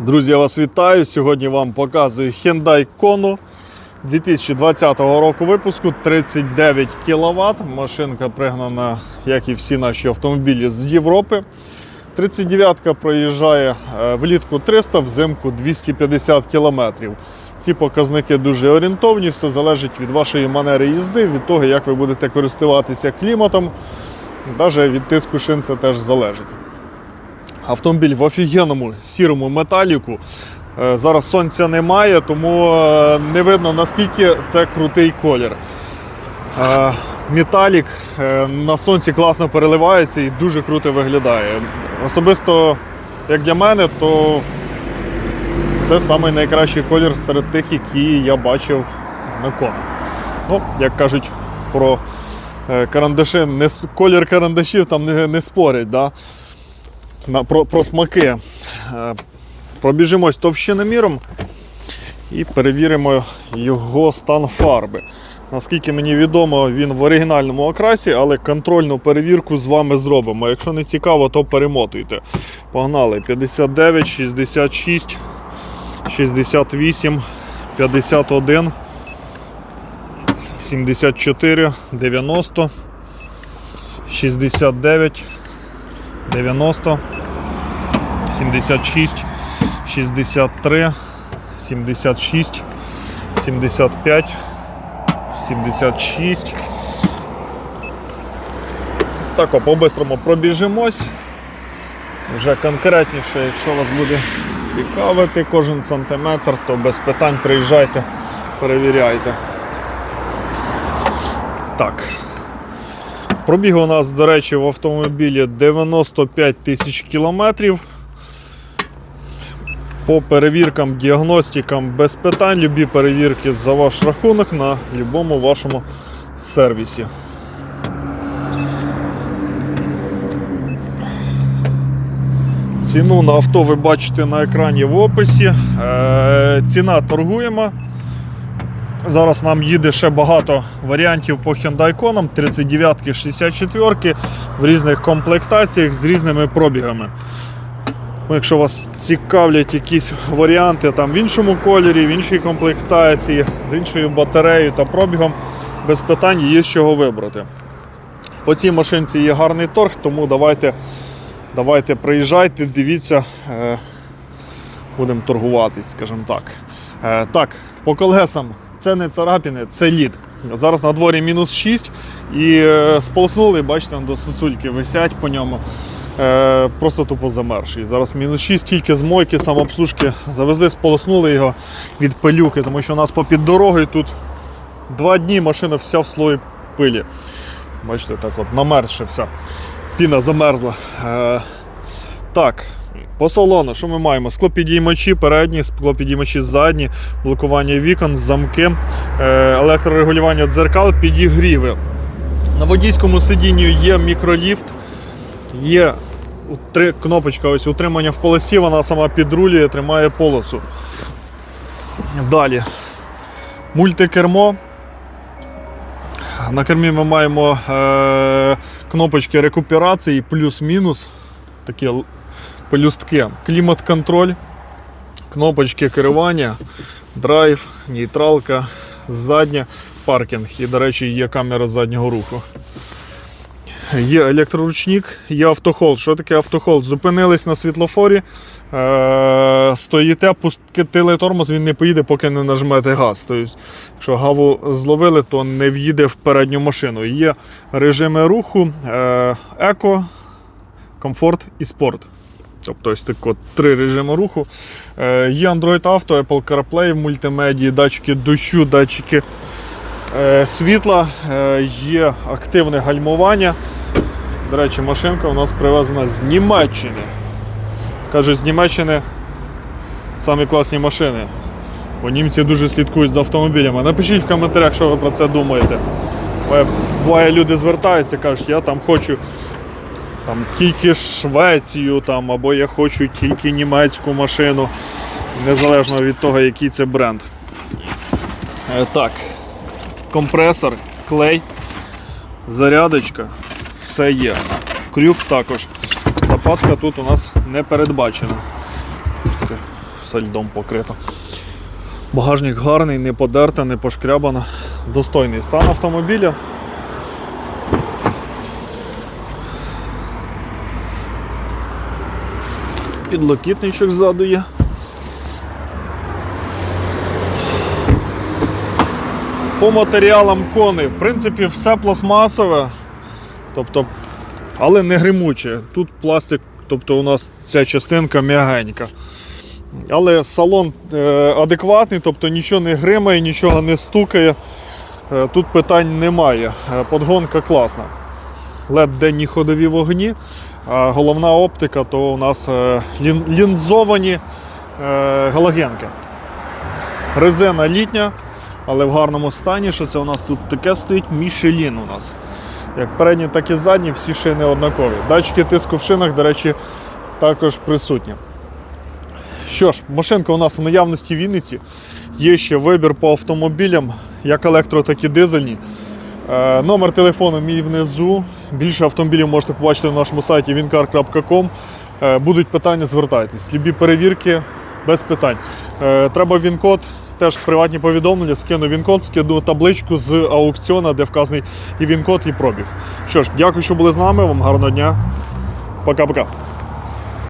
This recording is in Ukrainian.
Друзі, я вас вітаю. Сьогодні вам показую Hyundai Kona 2020 року випуску 39 кВт. Машинка пригнана, як і всі наші автомобілі з Європи. 39-ка проїжджає е, влітку 300, взимку 250 км. Ці показники дуже орієнтовні, все залежить від вашої манери їзди, від того, як ви будете користуватися кліматом. Навіть від тиску шин це теж залежить. Автомобіль в офігенному сірому металіку. Е, Зараз сонця немає, тому е, не видно наскільки це крутий колір. Е, Металік на сонці класно переливається і дуже круто виглядає. Особисто, як для мене, то це самий найкращий колір серед тих, які я бачив на коні. Ну, як кажуть про карандаші, колір карандашів там не, не спорять. Да? Про, про смаки. Е, Пробіжимось товщиноміром і перевіримо його стан фарби. Наскільки мені відомо, він в оригінальному окрасі, але контрольну перевірку з вами зробимо. Якщо не цікаво, то перемотуйте. Погнали 59, 66, 68, 51, 74, 90, 69. 90, 76, 63, 76, 75, 76. Так, по-бистрому пробіжимось. Вже конкретніше, якщо вас буде цікавити кожен сантиметр, то без питань приїжджайте, перевіряйте. Так, Пробіг у нас, до речі, в автомобілі 95 тисяч кілометрів. По перевіркам, діагностикам без питань, любі перевірки за ваш рахунок на будь-якому вашому сервісі. Ціну на авто ви бачите на екрані в описі. Е, ціна торгуємо. Зараз нам їде ще багато варіантів по Hyundai Kona, 39 64 в різних комплектаціях з різними пробігами. Ну, Якщо вас цікавлять якісь варіанти там в іншому кольорі, в іншій комплектації, з іншою батареєю та пробігом, без питань є з чого вибрати. По цій машинці є гарний торг, тому давайте, давайте приїжджайте, дивіться, е, будемо торгуватись, скажімо так. Е, так, по колесам це не царапини, це лід. Зараз на дворі мінус 6 і е, сполоснули, бачите, до сосульки висять по ньому. Е, просто тупо замерший. Зараз мінус 6, тільки з мойки, самообслужки завезли, сполоснули його від пилюки, тому що у нас попід дорогою тут два дні машина вся в слої пилі. Бачите, так от намерзше вся. Піна замерзла. Е, так, по салону, що ми маємо? Склопідіймачі передні, склопідіймачі задні, блокування вікон, замки, е, електрорегулювання дзеркал, підігріви. На водійському сидінні є мікроліфт, є кнопочка ось утримання в полосі, вона сама підрулює, тримає полосу. Далі. Мультикермо. На кермі ми маємо е, кнопочки рекуперації плюс-мінус. Такі пелюстки, клімат-контроль, кнопочки керування, драйв, нейтралка, задня, паркінг. І, до речі, є камера заднього руху. Є електроручник, є автохолд. Що таке автохолд? Зупинились на світлофорі, е- стоїте, пустили тормоз, він не поїде, поки не нажмете газ. Тобто, якщо гаву зловили, то не в'їде в передню машину. Є режими руху, е- еко, комфорт і спорт. Тобто ось так от три режими руху. Е, є Android Auto, Apple CarPlay мультимедії, датчики дощу, датчики е, світла, е, є активне гальмування. До речі, машинка у нас привезена з Німеччини. Кажуть, з Німеччини самі класні машини. Бо німці дуже слідкують за автомобілями. Напишіть в коментарях, що ви про це думаєте. Буває, люди звертаються, кажуть, я там хочу там тільки Швецію, там, або я хочу тільки німецьку машину, незалежно від того, який це бренд. Е, так, компресор, клей, зарядочка, все є. Крюк також. Запаска тут у нас не передбачена. все льдом покрито. Багажник гарний, не подерта, не пошкрябана. Достойний стан автомобіля. Підлокітничок ззаду є. По матеріалам кони, в принципі, все пластмасове, тобто, але не гримуче. Тут пластик, тобто у нас ця частинка м'ягенька. Але салон е, адекватний, тобто нічого не гримає, нічого не стукає. Е, тут питань немає. Е, Подгонка класна. led денні ходові вогні. А головна оптика то у нас лін- лінзовані галогенки. Резина літня, але в гарному стані, що це у нас тут таке стоїть Мішелін у нас. Як передні, так і задні, всі шини однакові. Датчики тиску в шинах, до речі, також присутні. Що ж, машинка у нас в наявності в Вінниці. Є ще вибір по автомобілям, як електро, так і дизельні. Е, номер телефону мій внизу. Більше автомобілів можете побачити на нашому сайті wincar.com. Е, будуть питання, звертайтесь. Любі перевірки без питань. Е, треба він-код, теж приватні повідомлення, скину він-код, скину табличку з аукціона, де вказаний і він-код, і пробіг. Що ж, дякую, що були з нами. Вам гарного дня. Пока-пока.